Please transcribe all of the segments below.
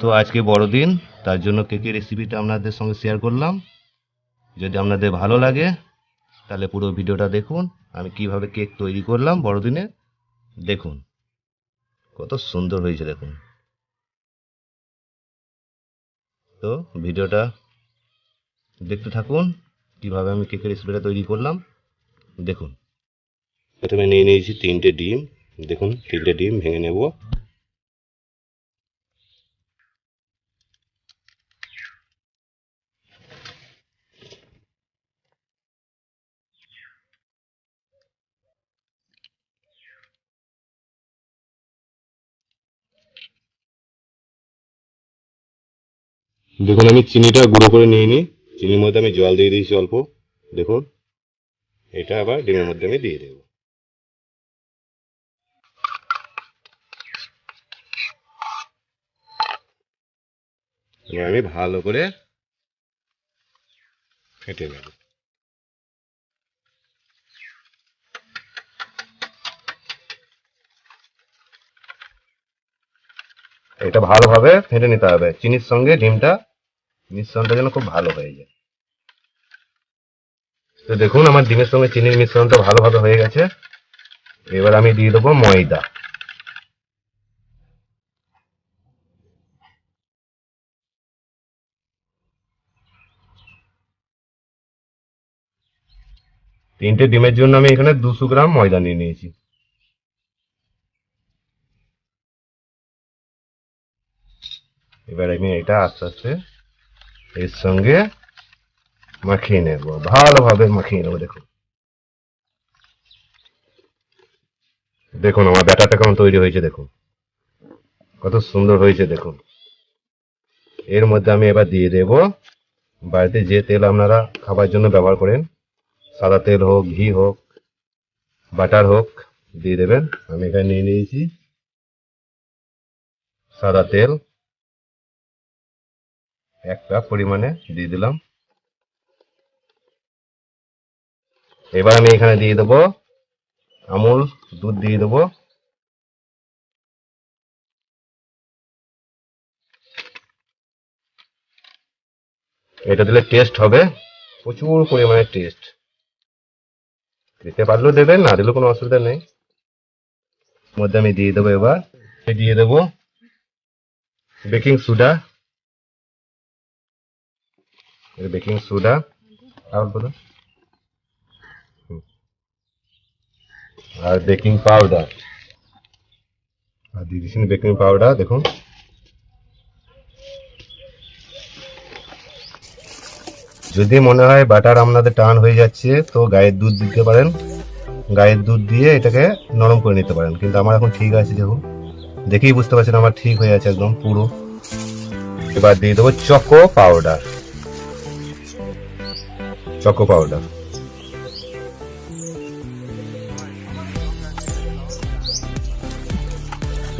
তো আজকে বড়দিন, তার জন্য কেকের রেসিপিটা আপনাদের সঙ্গে শেয়ার করলাম। যদি আপনাদের ভালো লাগে, তাহলে পুরো ভিডিওটা দেখুন। আমি কীভাবে কেক তৈরি করলাম বড়দিনে, দেখুন। কত সুন্দর হয়েছে, দেখুন। তো ভিডিওটা দেখতে থাকুন, কীভাবে আমি কেকের রেসিপিটা তৈরি করলাম, দেখুন। প্রথমে নিয়ে নিয়েছি তিনটে ডিম, দেখুন, তিনটে ডিম ভেঙে নেব। দেখুন, আমি চিনিটা গুঁড়ো করে নিয়ে নিই। চিনির মধ্যে আমি জল দিয়ে দিয়েছি অল্প। দেখুন, এটা আবার ডিমের মধ্যে আমি দিয়ে দেবো। এবার আমি ভালো করে ফেটে নেব। এটা ভালোভাবে ফেটে নিতে হবে। চিনির সঙ্গে ডিমটা মিশ্রণটা যেন খুব ভালো হয়ে যায়। তো দেখুন, আমার ডিমের সঙ্গে চিনির মিশ্রণটা ভালোভাবে হয়ে গেছে। এবার আমি দিয়ে দেবো ময়দা। তিনটে ডিমের জন্য আমি এখানে দুশো গ্রাম ময়দা নিয়ে নিয়েছি। এবার আমি এটা আস্তে আস্তে এর সঙ্গে মাখিয়ে নেব। ভালোভাবে মাখিয়ে নেব, দেখুন। দেখুন, আমার ব্যাটারটা কেমন তৈরি হয়েছে, দেখুন। কত সুন্দর হয়েছে, দেখুন। এর মধ্যে আমি এবার দিয়ে দেব বাড়িতে যে তেল আপনারা খাবার জন্য ব্যবহার করেন, সাদা তেল হোক, ঘি হোক, বাটার হোক, দিয়ে দেবেন। আমি এখানে নিয়ে নিয়েছি সাদা তেল। এক কাপ পরিমাণে দিয়ে দিলাম। এবার আমি এখানে দিয়ে দেবো আমুল, দুধ দিয়ে দেবো। এটা দিলে টেস্ট হবে, প্রচুর পরিমাণে টেস্ট দিতে পারলেও দেবেন, না দিলেও কোনো অসুবিধা নেই। মধ্যে আমি দিয়ে দেবো এবার। দিয়ে দেবো বেকিং সোডা বেকিং সোডা। আর বলো। আর বেকিং পাউডার। আর দিয়ে দিচ্ছি বেকিং পাউডার, দেখুন। যদি মনে হয় বাটার আপনাদের টান হয়ে যাচ্ছে, তো গায়ের দুধ দিতে পারেন। গায়ের দুধ দিয়ে এটাকে নরম করে নিতে পারেন। কিন্তু আমার এখন ঠিক আছে, দেখুন। দেখেই বুঝতে পারছেন আমার ঠিক হয়ে আছে একদম পুরো। এবার দিয়ে দেবো চকো পাউডার। Choco powder.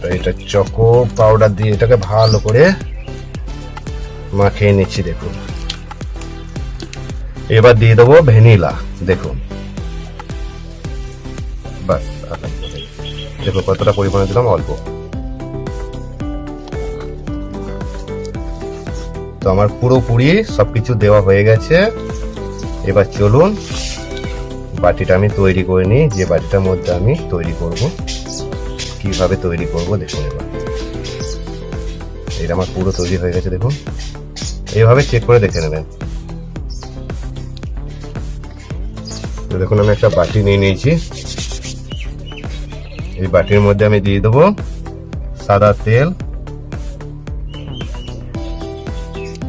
তো এটা চকো পাউডার দিয়ে এটাকে ভালো করে মাখিয়ে নিচ্ছি, দেখুন। এবার দিয়ে দেবো ভ্যানিলা, দেখুন। আর দেখো কতটা পরিমাণে দিলাম, অল্প। তো আমার পুরোপুরি সবকিছু দেওয়া হয়ে গেছে। এবার চলুন বাটিটা আমি তৈরি করে নিই, যে বাটিটার মধ্যে আমি তৈরি করব। কীভাবে তৈরি করব দেখুন এবার। এটা আমার পুরো তৈরি হয়ে গেছে, দেখুন। এইভাবে চেক করে দেখে নেবেন। দেখুন, আমি একটা বাটি নিয়ে নিয়েছি। এই বাটির মধ্যে আমি দিয়ে দেবো সাদা তেল।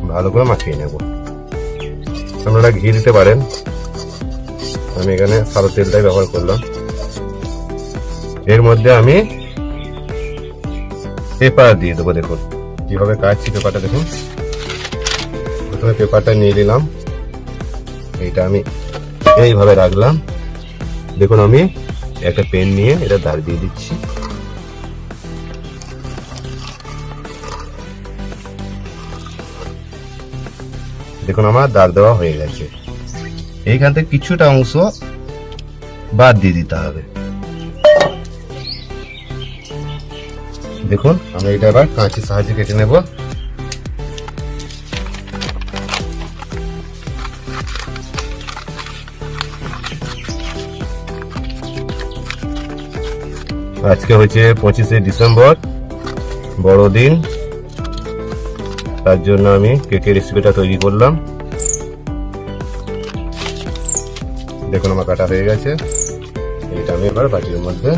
ভালো করে মাখিয়ে নেব। আপনারা ঘি দিতে পারেন। আমি এখানে সাদা তেলটাই ব্যবহার করলাম। এর মধ্যে আমি পেপার দিয়ে দেবো, দেখুন। কীভাবে কাটছি পেপারটা, দেখুন। প্রথমে পেপারটা নিয়ে নিলাম। এইটা আমি এইভাবে রাখলাম। দেখুন, আমি একটা পেন নিয়ে এটা দাগ দিয়ে দিচ্ছি। দেখুন আমার দাঁড় দেওয়া হয়ে গেছে। এইখান থেকে কিছুটা অংশ বাদ দিয়ে দিতে হবে। দেখুন আমি এটা আবার কাঁচির সাহায্যে কেটে নেব। আজকে হয়েছে পঁচিশে ডিসেম্বর, বড়দিন। তার জন্য আমি কেকের রেসিপিটা তৈরি করলাম। দেখুন আমার কাটা হয়ে গেছে। এটা আমি এবার বাটির মধ্যে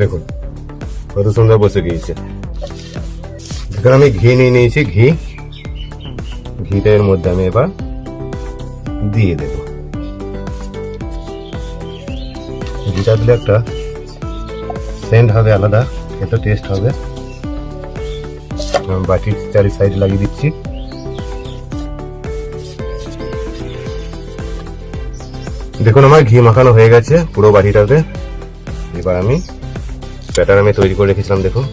দেখুন, কত সুন্দর বসে গিয়েছে। এখানে আমি ঘি নিয়ে নিয়েছি, ঘি। ঘিটা এর মধ্যে আমি এবার দিয়ে দেব। ঘিটা দিলে একটা সেন্ট হবে আলাদা খেতে টেস্ট হবে। বাটির চারি সাইড লাগিয়ে দিচ্ছি। দেখুন আমার ঘি মাখানো হয়ে গেছে পুরো বাটিটাতে। এবার আমি ব্যাটার আমি তৈরি করে রেখেছিলাম, দেখুন।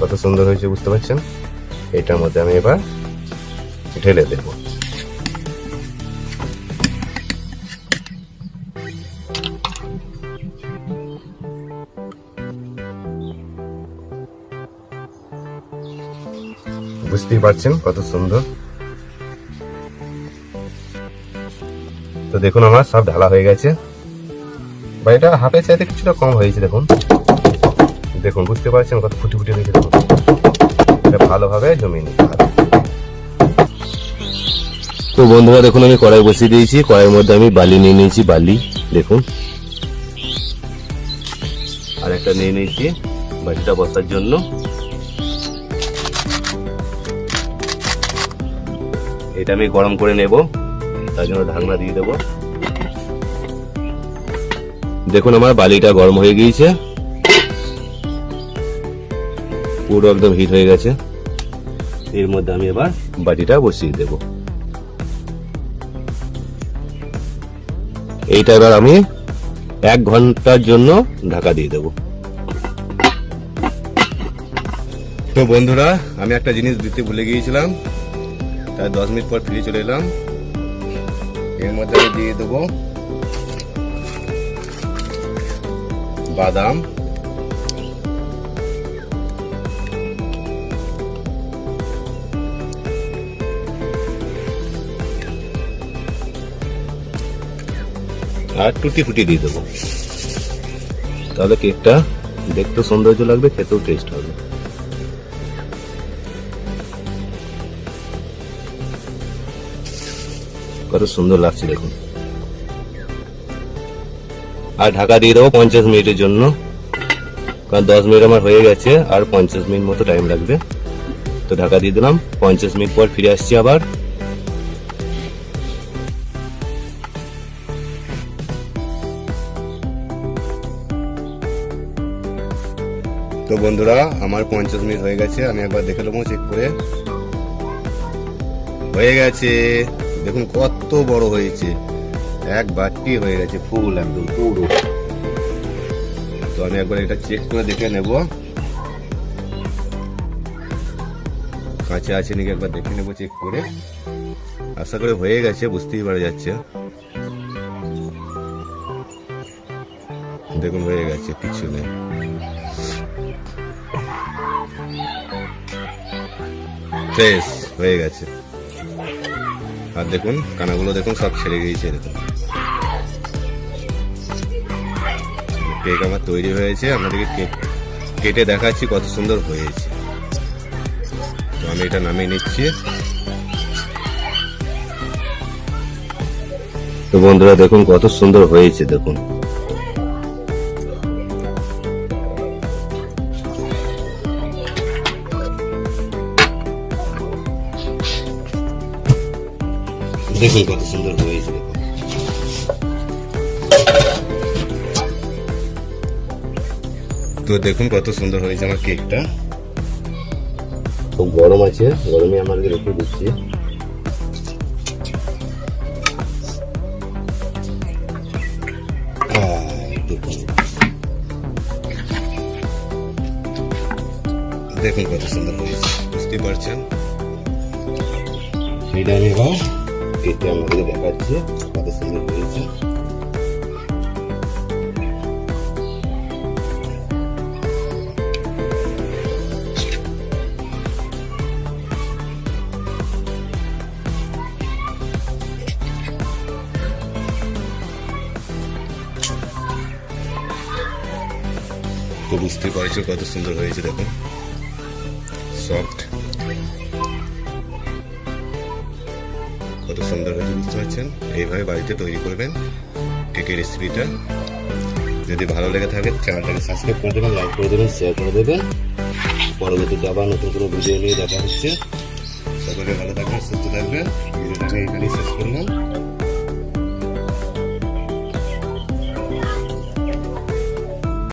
কত সুন্দর হয়েছে, বুঝতে পারছেন? এটার মধ্যে আমি এবার ঢেলে দেব। বুঝতেই পারছেন কত সুন্দর। তো দেখুন আমার, সব ঢালা হয়ে গেছে। বা এটা হাফের চাইতে কিছুটা কম হয়েছে, দেখুন। দেখুন, বুঝতে পারছেন কত ফুটি ফুটি হয়েছে, দেখুন। ভালোভাবে জমিয়ে নিতে তো বন্ধুরা, দেখুন, আমি কড়াই বসিয়ে দিয়েছি। কড়াইয়ের মধ্যে আমি বালি নিয়ে নিয়েছি, বালি, দেখুন। আর একটা নিয়ে নিয়েছি বাটিটা বসার জন্য। এটা আমি গরম করে নেব। তার জন্য ঢাকনা দিয়ে দেবো। দেখুন, আমার বালিটা গরম হয়ে গিয়েছে। পুরো একদম হিট হয়ে গেছে। এর মধ্যে আমি এবার বাটিটা বসিয়ে দেব। এইটা এবার আমি এক ঘণ্টার জন্য ঢাকা দিয়ে দেব। তো বন্ধুরা, আমি একটা জিনিস দিতে ভুলে গিয়েছিলাম। তাই দশ মিনিট পর ফিরে চলে এলাম। এর মধ্যে আমি দিয়ে দেবো বাদাম। আর টুটি ফুটি দিয়ে দেবো। তাহলে কেকটা দেখতে সৌন্দর্য লাগবে, খেতেও টেস্ট হবে। কত সুন্দর লাগছে দেখুন। আর ঢাকা দিয়ে দেবো পঞ্চাশ মিনিটের জন্য। কারণ দশ মিনিট আমার হয়ে গেছে, আর পঞ্চাশ মিনিট মতো টাইম লাগবে। তো ঢাকা দিয়ে দিলাম, পঞ্চাশ মিনিট পর ফিরে আসছি আবার। তো বন্ধুরা, আমার পঞ্চাশ মিনিট হয়ে গেছে, আমি একবার দেখে নেব চেক করে। হয়ে গেছে। দেখুন কত বড় হয়েছে। এক বাটি হয়ে গেছে ফুল একদম পুরো। তো আমি একবার এটা চেক করে দেখে নেব। কাঁচা আছে নাকি একবার দেখে নেব চেক করে। আশা করে হয়ে গেছে, বুঝতেই পারা যাচ্ছে। দেখুন হয়ে গেছে কিছু নেই হয়ে গেছে। আর দেখুন, কানাগুলো দেখুন, সব ছেড়ে গিয়েছে দেখুন কেক আমার তৈরি হয়েছে, আপনাদেরকে কেক কেটে দেখাচ্ছি কত সুন্দর হয়েছে। তো আমি এটা নামিয়ে নিচ্ছি। তো বন্ধুরা, দেখুন কত সুন্দর হয়েছে, দেখুন। দেখুন কত সুন্দর হয়েছে দেখুন তো দেখুন কত সুন্দর হয়েছে আমার কেকটা। খুব গরম আছে গরমে আমাকে রেখে দিচ্ছি দেখুন দেখুন কত সুন্দর হয়েছে বুঝতে পারছেন? এটা আমি এবার কেটে আপনাদের দেখাচ্ছি কত সুন্দর হয়েছে তো বুঝতে পারছ কত সুন্দর হয়েছে দেখো। সফট হয়েছে এইভাবে বাড়িতে তৈরি করবেন কেকের রেসিপিটা। যদি ভালো লেগে থাকে, চ্যানেলটাকে সাবস্ক্রাইব করে দেবেন, লাইক করে দেবেন শেয়ার করে দেবেন। পরবর্তীতে আবার নতুন কোনো ভিডিও নিয়ে দেখা হচ্ছে। সকলে ভালো থাকবেন, সুস্থ থাকবেন। ভিডিওটা আমি এখানেই শেষ করলাম।